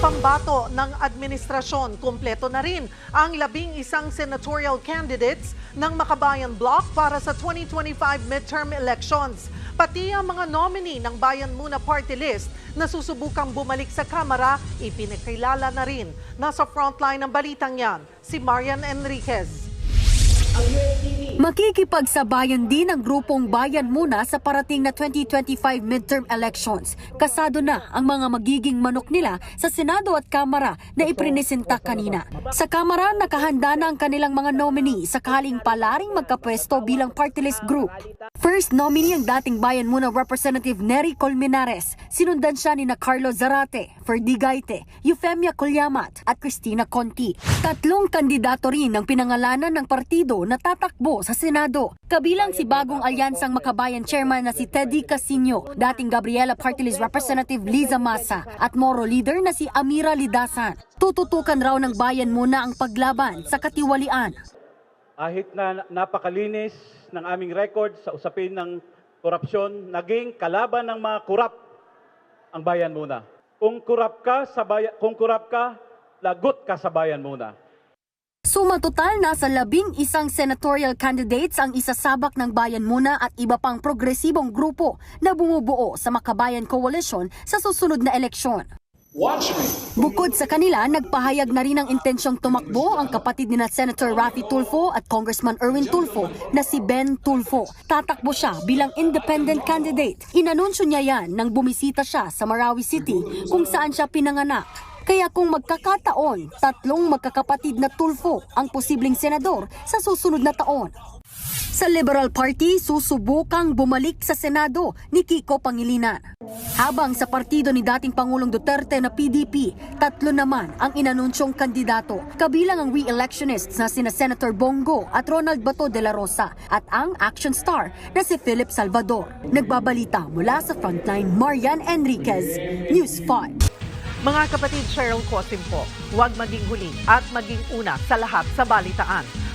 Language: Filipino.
pambato ng administrasyon, kumpleto na rin ang labing isang senatorial candidates ng Makabayan Bloc para sa 2025 midterm elections. Pati ang mga nominee ng Bayan Muna Party List na susubukang bumalik sa Kamara, ipinakilala na rin. Nasa frontline ng balitang yan, si Marian Enriquez. Makikipagsabayan din ang grupong Bayan Muna sa parating na 2025 midterm elections. Kasado na ang mga magiging manok nila sa Senado at Kamara na iprinesenta kanina. Sa Kamara, nakahanda na ang kanilang mga nominee sakaling palaring magkapwesto bilang party list group. First nominee ang dating Bayan Muna Representative Nery Colmenares. Sinundan siya ni na Carlo Zarate, Ferdy Gaite, Eufemia Colyamat at Cristina Conti. Tatlong kandidato rin ang pinangalanan ng partido na tatakbo sa Senado. Kabilang si bagong alyansang makabayan chairman na si Teddy Casino, dating Gabriela Party List Representative Liza Masa at Moro leader na si Amira Lidasan. Tututukan raw ng bayan muna ang paglaban sa katiwalian. Kahit na napakalinis ng aming record sa usapin ng korupsyon, naging kalaban ng mga kurap ang bayan muna. Kung kurap ka sa bayan, kung kurap ka, lagot ka sa bayan muna. Suma total nasa labing isang senatorial candidates ang isasabak ng Bayan Muna at iba pang progresibong grupo na bumubuo sa Makabayan Coalition sa susunod na eleksyon. Bukod sa kanila, nagpahayag na rin ng intensyong tumakbo ang kapatid ni na Senator Raffy Tulfo at Congressman Erwin Tulfo na si Ben Tulfo. Tatakbo siya bilang independent candidate. Inanunsyo niya yan nang bumisita siya sa Marawi City kung saan siya pinanganak. Kaya kung magkakataon, tatlong magkakapatid na Tulfo ang posibleng senador sa susunod na taon. Sa Liberal Party, susubukang bumalik sa Senado ni Kiko Pangilinan. Habang sa partido ni dating Pangulong Duterte na PDP, tatlo naman ang inanunsyong kandidato. Kabilang ang re-electionists na sina Senator Bongo at Ronald Bato de la Rosa at ang action star na si Philip Salvador. Nagbabalita mula sa Frontline, Marian Enriquez, News 5. Mga kapatid Cheryl Cosim po, huwag maging huli at maging una sa lahat sa balitaan.